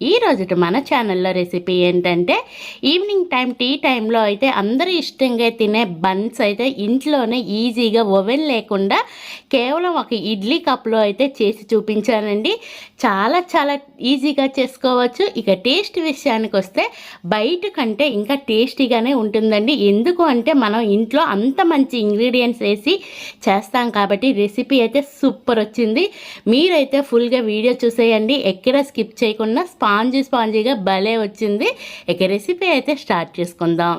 ఈ రోజు మన ఛానల్లో రెసిపీ ఏంటంటే ఈవినింగ్ టైం టీ టైంలో అయితే అందరూ ఇష్టంగా తినే బన్స్ అయితే ఇంట్లోనే ఈజీగా ఓవెన్ లేకుండా కేవలం ఒక ఇడ్లీ కప్లో అయితే చేసి చూపించానండి. చాలా చాలా ఈజీగా చేసుకోవచ్చు. ఇక టేస్ట్ విషయానికి వస్తే బయట కంటే ఇంకా టేస్టీగానే ఉంటుందండి. ఎందుకు అంటే మనం ఇంట్లో అంత మంచి ఇంగ్రీడియంట్స్ వేసి చేస్తాం కాబట్టి రెసిపీ అయితే సూపర్ వచ్చింది. మీరైతే ఫుల్గా వీడియో చూసేయండి. ఎక్కడ స్కిప్ చేయకుండా స్పాంజీ స్పాంజీగా భలే వచ్చింది. ఇక రెసిపీ అయితే స్టార్ట్ చేసుకుందాం.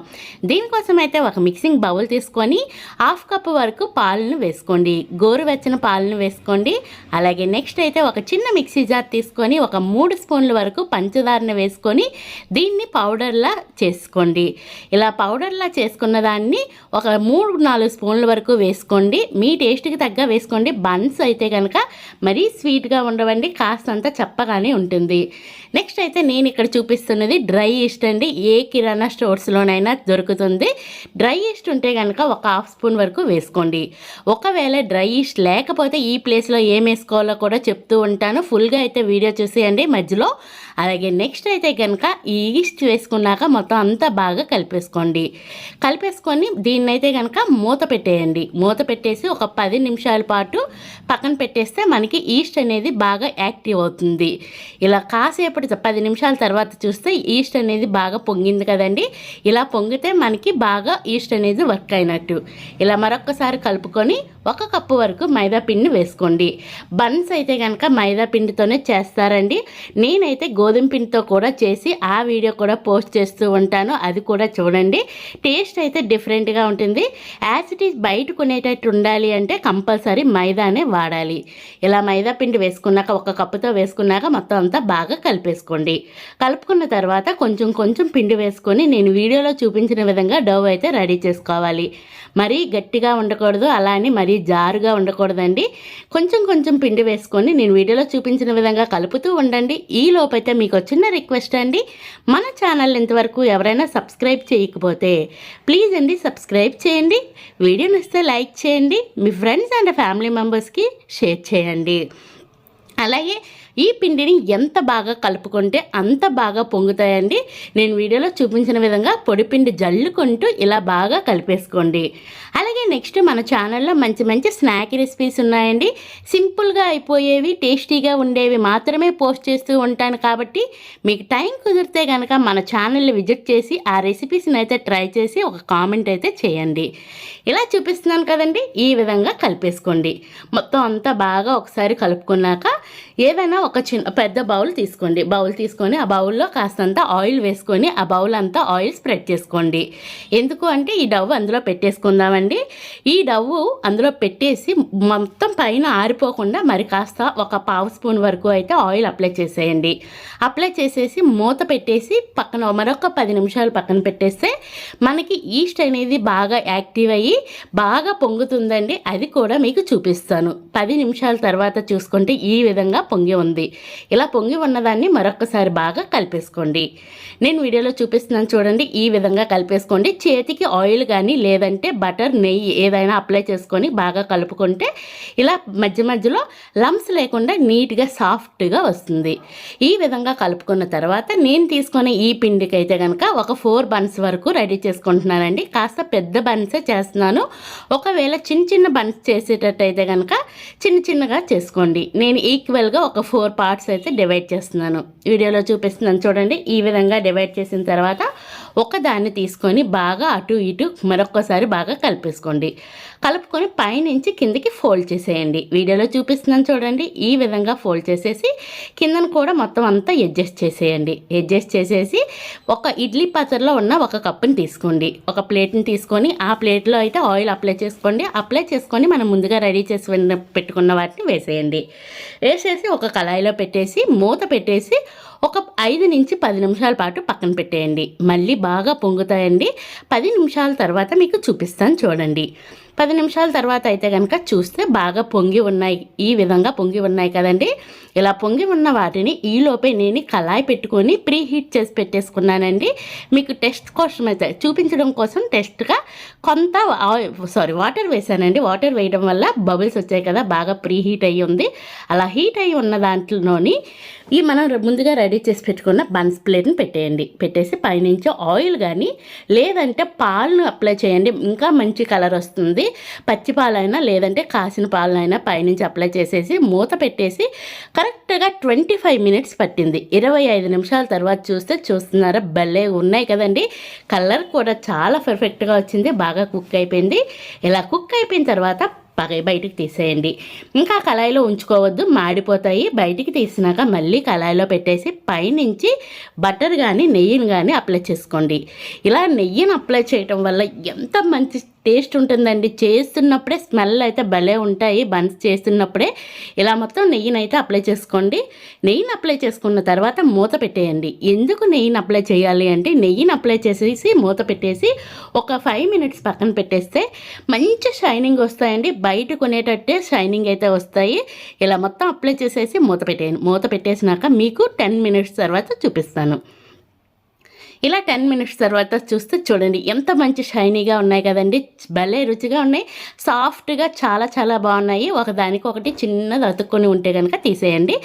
దీనికోసం అయితే ఒక మిక్సింగ్ బౌల్ తీసుకొని హాఫ్ కప్ వరకు పాలను వేసుకోండి. గోరువెచ్చని పాలను వేసుకోండి. అలాగే నెక్స్ట్ అయితే ఒక చిన్న మిక్సీ జార్ తీసుకొని ఒక మూడు స్పూన్ల వరకు పంచదారను వేసుకొని దీన్ని పౌడర్లా చేసుకోండి. ఇలా పౌడర్లా చేసుకున్న దాన్ని ఒక మూడు నాలుగు స్పూన్ల వరకు వేసుకోండి. మీ టేస్ట్కి తగ్గ వేసుకోండి. బన్స్ అయితే కనుక మరీ స్వీట్గా ఉండవండి. కాస్తంత చప్పగానే ఉంటుంది. నెక్స్ట్ అయితే నేను ఇక్కడ చూపిస్తున్నది డ్రై ఈస్ట్ అండి. ఏ కిరాణా స్టోర్స్లోనైనా దొరుకుతుంది. డ్రై ఈస్ట్ ఉంటే కనుక ఒక హాఫ్ స్పూన్ వరకు వేసుకోండి. ఒకవేళ డ్రై ఈస్ట్ లేకపోతే ఈ ప్లేస్లో ఏం వేసుకోవాలో కూడా చెప్తూ ఉంటాను. ఫుల్గా అయితే వీడియో చూసేయండి మధ్యలో. అలాగే నెక్స్ట్ అయితే కనుక ఈ ఈస్ట్ వేసుకున్నాక మొత్తం అంతా బాగా కలిపేసుకోండి. కలిపేసుకొని దీన్ని అయితే కనుక మూత పెట్టేయండి. మూత పెట్టేసి ఒక పది నిమిషాల పాటు పక్కన పెట్టేస్తే మనకి ఈస్ట్ అనేది బాగా యాక్టివ్ అవుతుంది. ఇలా కాసేపటి పది నిమిషాల తర్వాత చూస్తే ఈస్ట్ అనేది బాగా పొంగింది కదండి. ఇలా పొంగితే మనకి బాగా ఈస్ట్ అనేది వర్క్ అయినట్టు. ఇలా మరొకసారి కలుపుకొని ఒక కప్పు వరకు మైదా పిండిని వేసుకోండి. బన్స్ అయితే కనుక మైదా పిండితోనే చేస్తారండి. నేనైతే గోధుమ పిండితో కూడా చేసి ఆ వీడియో కూడా పోస్ట్ చేస్తూ ఉంటాను. అది కూడా చూడండి. టేస్ట్ అయితే డిఫరెంట్గా ఉంటుంది. యాజ్ ఇట్ ఈజ్ బయట కొనేటట్టు ఉండాలి అంటే కంపల్సరీ మైదానే వాడాలి. ఇలా మైదా పిండి వేసుకున్నాక ఒక కప్పుతో వేసుకున్నాక మొత్తం అంతా బాగా కలిపేసుకోండి. కలుపుకున్న తర్వాత కొంచెం కొంచెం పిండి వేసుకొని నేను వీడియోలో చూపించిన విధంగా డవ్ అయితే రెడీ చేసుకోవాలి. మరీ గట్టిగా ఉండకూడదు. అలా అని మరీ జారుగా ఉండకూడదండి. కొంచెం కొంచెం పిండి వేసుకొని నేను వీడియోలో చూపించిన విధంగా కలుపుతూ ఉండండి. ఈ లోపైతే మీకు చిన్న రిక్వెస్ట్ అండి. మన ఛానల్ ఇంతవరకు ఎవరైనా సబ్స్క్రైబ్ చేయకపోతే ప్లీజ్ అండి సబ్స్క్రైబ్ చేయండి. వీడియో నచ్చితే లైక్ చేయండి. మీ ఫ్రెండ్స్ అండ్ ఫ్యామిలీ మెంబర్స్కి షేర్ చేయండి. అలాగే ఈ పిండిని ఎంత బాగా కలుపుకుంటే అంత బాగా పొంగుతాయండి. నేను వీడియోలో చూపించిన విధంగా పొడిపిండి జల్లుకుంటూ ఇలా బాగా కలిపేసుకోండి. అలాగే నెక్స్ట్ మన ఛానల్లో మంచి మంచి స్నాక్ రెసిపీస్ ఉన్నాయండి. సింపుల్గా అయిపోయేవి టేస్టీగా ఉండేవి మాత్రమే పోస్ట్ చేస్తూ ఉంటాను కాబట్టి మీకు టైం కుదిరితే కనుక మన ఛానల్ని విజిట్ చేసి ఆ రెసిపీస్ని అయితే ట్రై చేసి ఒక కామెంట్ అయితే చేయండి. ఇలా చూపిస్తున్నాను కదండి ఈ విధంగా కలిపేసుకోండి. మొత్తం అంతా బాగా ఒకసారి కలుపుకున్నాక ఏదైనా ఒక చిన్న పెద్ద బౌల్ తీసుకోండి. బౌల్ తీసుకొని ఆ బౌల్లో కాస్తంత ఆయిల్ వేసుకొని ఆ బౌల్ అంతా ఆయిల్ స్ప్రెడ్ చేసుకోండి. ఎందుకు అంటే ఈ డవ్వు అందులో పెట్టేసుకుందామండి. ఈ డవ్వు అందులో పెట్టేసి మొత్తం పైన ఆరిపోకుండా మరి కాస్త ఒక పావు స్పూన్ వరకు అయితే ఆయిల్ అప్లై చేసేయండి. అప్లై చేసేసి మూత పెట్టేసి పక్కన మరొక పది నిమిషాలు పక్కన పెట్టేస్తే మనకి ఈస్ట్ అనేది బాగా యాక్టివ్ అయ్యి బాగా పొంగుతుందండి. అది కూడా మీకు చూపిస్తాను. పది నిమిషాల తర్వాత చూసుకుంటే ఈ విధంగా పొంగి ఉంది. ఇలా పొంగి ఉన్నదాన్ని మరొకసారి బాగా కలిపేసుకోండి. నేను వీడియోలో చూపిస్తున్నాను చూడండి ఈ విధంగా కలిపేసుకోండి. చేతికి ఆయిల్ కానీ లేదంటే బటర్ నెయ్యి ఏదైనా అప్లై చేసుకొని బాగా కలుపుకుంటే ఇలా మధ్య మధ్యలో లమ్స్ లేకుండా నీట్గా సాఫ్ట్గా వస్తుంది. ఈ విధంగా కలుపుకున్న తర్వాత నేను తీసుకునే ఈ పిండికి అయితే కనుక ఒక ఫోర్ బన్స్ వరకు రెడీ చేసుకుంటున్నానండి. కాస్త పెద్ద బన్సే చేస్తున్నాను. ఒకవేళ చిన్న చిన్న బన్స్ చేసేటట్టయితే కనుక చిన్న చిన్నగా చేసుకోండి. నేను ఈక్వల్గా ఒక ఫోర్ పార్ట్స్ అయితే డివైడ్ చేస్తున్నాను. వీడియోలో చూపిస్తున్నాను. చూడండి ఈ విధంగా డివైడ్ చేసిన తర్వాత ఒకదాన్ని తీసుకొని బాగా అటు ఇటు మరొకసారి బాగా కలిపేసుకోండి. కలుపుకొని పైనుంచి కిందకి ఫోల్డ్ చేసేయండి. వీడియోలో చూపిస్తున్నాను చూడండి. ఈ విధంగా ఫోల్డ్ చేసేసి కిందను కూడా మొత్తం అంతా అడ్జస్ట్ చేసేయండి. అడ్జస్ట్ చేసేసి ఒక ఇడ్లీ పాత్రలో ఉన్న ఒక కప్పుని తీసుకోండి. ఒక ప్లేట్ని తీసుకొని ఆ ప్లేట్లో అయితే ఆయిల్ అప్లై చేసుకోండి. అప్లై చేసుకొని మనం ముందుగా రెడీ చేసి పెట్టుకున్న వాటిని వేసేయండి. వేసేసి ఒక కళాయిలో పెట్టేసి మూత పెట్టేసి ఒక ఐదు నుంచి పది నిమిషాల పాటు పక్కన పెట్టేయండి. మళ్ళీ బాగా పొంగుతాయండి. పది నిమిషాల తర్వాత మీకు చూపిస్తాను చూడండి. పది నిమిషాల తర్వాత అయితే కనుక చూస్తే బాగా పొంగి ఉన్నాయి. ఈ విధంగా పొంగి ఉన్నాయి కదండి. ఇలా పొంగి ఉన్న వాటిని ఈలోపే నేను కళాయి పెట్టుకొని ప్రీ హీట్ చేసి పెట్టేసుకున్నానండి. మీకు టెస్ట్ కోసం అయితే చూపించడం కోసం టెస్ట్గా కొంత సారీ వాటర్ వేసానండి. వాటర్ వేయడం వల్ల బబుల్స్ వచ్చాయి కదా బాగా ప్రీ హీట్ అయ్యి ఉంది. అలా హీట్ అయ్యి ఉన్న దాంట్లోని ఈ మనం ముందుగా రెడీ చేసి పెట్టుకున్న బన్స్ ప్లేట్ని పెట్టేయండి. పెట్టేసి పైనుంచి ఆయిల్ కానీ లేదంటే పాలను అప్లై చేయండి. ఇంకా మంచి కలర్ వస్తుంది. పచ్చి పాలైనా లేదంటే కాసిన పాలనైనా పైనుంచి అప్లై చేసేసి మూత పెట్టేసి కరెక్ట్గా ట్వంటీ ఫైవ్ మినిట్స్ పట్టింది. ఇరవై ఐదు నిమిషాల తర్వాత చూస్తే చూస్తున్నారా భలే ఉన్నాయి కదండి. కలర్ కూడా చాలా పర్ఫెక్ట్గా వచ్చింది. బాగా కుక్ అయిపోయింది. ఇలా కుక్ అయిపోయిన తర్వాత పగ బయటికి తీసేయండి. ఇంకా కళాయిలో ఉంచుకోవద్దు మాడిపోతాయి. బయటికి తీసినాక మళ్ళీ కళాయిలో పెట్టేసి పైనుంచి బటర్ కానీ నెయ్యిని కానీ అప్లై చేసుకోండి. ఇలా నెయ్యిని అప్లై చేయటం వల్ల ఎంత మంచి టేస్ట్ ఉంటుందండి. చేస్తున్నప్పుడే స్మెల్ అయితే భలే ఉంటాయి. బన్స్ చేస్తున్నప్పుడే ఇలా మొత్తం నెయ్యిని అయితే అప్లై చేసుకోండి. నెయ్యిని అప్లై చేసుకున్న తర్వాత మూత పెట్టేయండి. ఎందుకు నెయ్యిని అప్లై చేయాలి అంటే నెయ్యిని అప్లై చేసేసి మూత పెట్టేసి ఒక ఫైవ్ మినిట్స్ పక్కన పెట్టేస్తే మంచి షైనింగ్ వస్తాయండి. బయట కొనేటట్టే షైనింగ్ అయితే వస్తాయి. ఇలా మొత్తం అప్లై చేసేసి మూత పెట్టేయండి. మూత పెట్టేసినాక మీకు టెన్ మినిట్స్ తర్వాత చూపిస్తాను. ఇలా టెన్ మినిట్స్ తర్వాత చూస్తే చూడండి ఎంత మంచి షైనీగా ఉన్నాయి కదండి. భలే రుచిగా ఉన్నాయి. సాఫ్ట్గా చాలా చాలా బాగున్నాయి. ఒకదానికి ఒకటి చిన్నది అతుక్కొని ఉంటే కనుక తీసేయండి.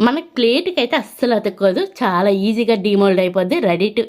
మన ప్లేట్కి అయితే అస్సలు అతుక్కోదు. చాలా ఈజీగా డిమోల్డ్ అయిపోద్ది. Ready to